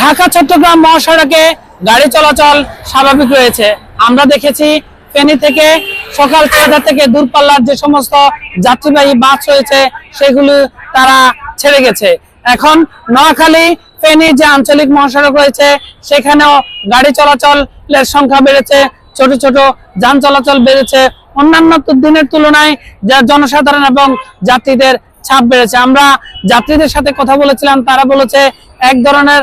ঢাকা, চট্টগ্রাম মহাসড়কে গাড়ি চলাচল স্বাভাবিক রয়েছে। আমরা দেখেছি ফেনী থেকে সকাল ছয়টা থেকে দূরপাল্লার যে সমস্ত যাত্রীবাহী বাস রয়েছে, সেগুলো তারা ছেড়ে গেছে। এখন নোয়াখালী, ফেনী যে আঞ্চলিক মহাসড়ক রয়েছে, সেখানেও গাড়ি চলাচলের সংখ্যা বেড়েছে, ছোট ছোট যান চলাচল বেড়েছে। অন্যান্য দিনের তুলনায় যা জনসাধারণ এবং যাত্রীদের ছাপ বেড়েছে। আমরা যাত্রীদের সাথে কথা বলেছিলাম, তারা বলেছে এক ধরনের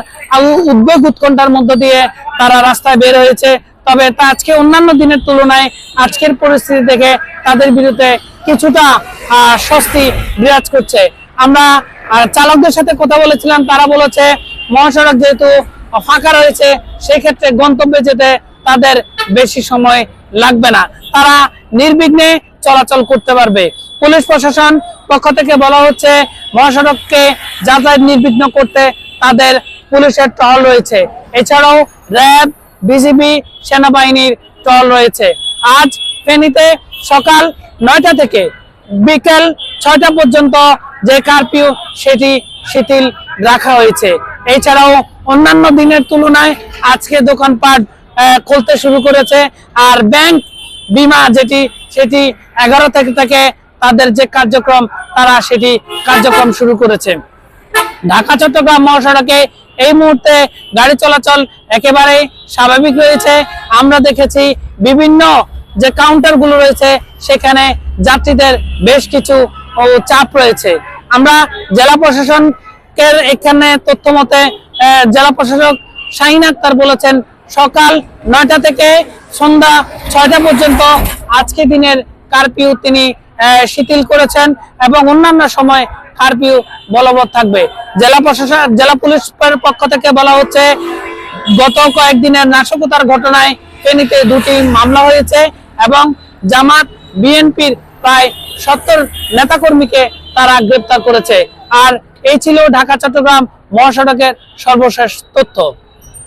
উদ্বেগ উৎকণ্ঠার মধ্য দিয়ে তারা রাস্তায় বের হয়েছে। তবে তা আজকে অন্যান্য দিনের তুলনায় আজকের পরিস্থিতি দেখে তাদের বিরুদ্ধে কিছুটা স্বস্তি বিরাজ করছে। আমরা চালকদের সাথে কথা বলেছিলাম, তারা বলেছে, মহাসড়ক যেহেতু ফাঁকা রয়েছে সেই ক্ষেত্রে গন্তব্যে যেতে তাদের বেশি সময় লাগবে না। তারা নির্বিঘ্নে চলাচল করতে পারবে। পুলিশ প্রশাসন পক্ষ থেকে বলা হচ্ছে, মহাসড়ককে যাতায়াত নির্বিঘ্ন করতে তাদের পুলিশের টহল রয়েছে। এছাড়াও র্যাব, বিজিবি, সেনাবাহিনীর টহল রয়েছে। আজ ফেনীতে সকাল নয়টা থেকে বিকেল ছয়টা পর্যন্ত যে কারফিউ, সেটি শিথিল রাখা হয়েছে। এছাড়াও অন্যান্য দিনের তুলনায় আজকে দোকানপাট খুলতে শুরু করেছে। আর ব্যাংক বিমা যেটি, সেটি এগারো থেকে থেকে তাদের যে কার্যক্রম, তারা সেটি কার্যক্রম শুরু করেছে। ঢাকা, চট্টগ্রাম মহাসড়কে এই মুহূর্তে গাড়ি চলাচল একেবারে স্বাভাবিক রয়েছে। আমরা দেখেছি বিভিন্ন যে কাউন্টারগুলো রয়েছে, সেখানে যাত্রীদের বেশ কিছু চাপ রয়েছে। আমরা জেলা প্রশাসনকের এখানে তথ্য মতে জেলা প্রশাসক শাহিন আক্তার বলেছেন, সকাল নয়টা থেকে সন্ধ্যা ছয়টা পর্যন্ত আজকে দিনের কারফিউ তিনি শিথিল করেছেন এবং অন্যান্য সময় কারফিউ বলবৎ থাকবে। জেলা প্রশাসন, জেলা পুলিশের পক্ষ থেকে বলা হচ্ছে, গত কয়েকদিনের নাশকতার ঘটনায় ফেনীতে দুটি মামলা হয়েছে এবং জামাত বিএনপির প্রায় সত্তর নেতাকর্মীকে তারা গ্রেপ্তার করেছে। আর এই ছিল ঢাকা, চট্টগ্রাম মহাসড়কের সর্বশেষ তথ্য।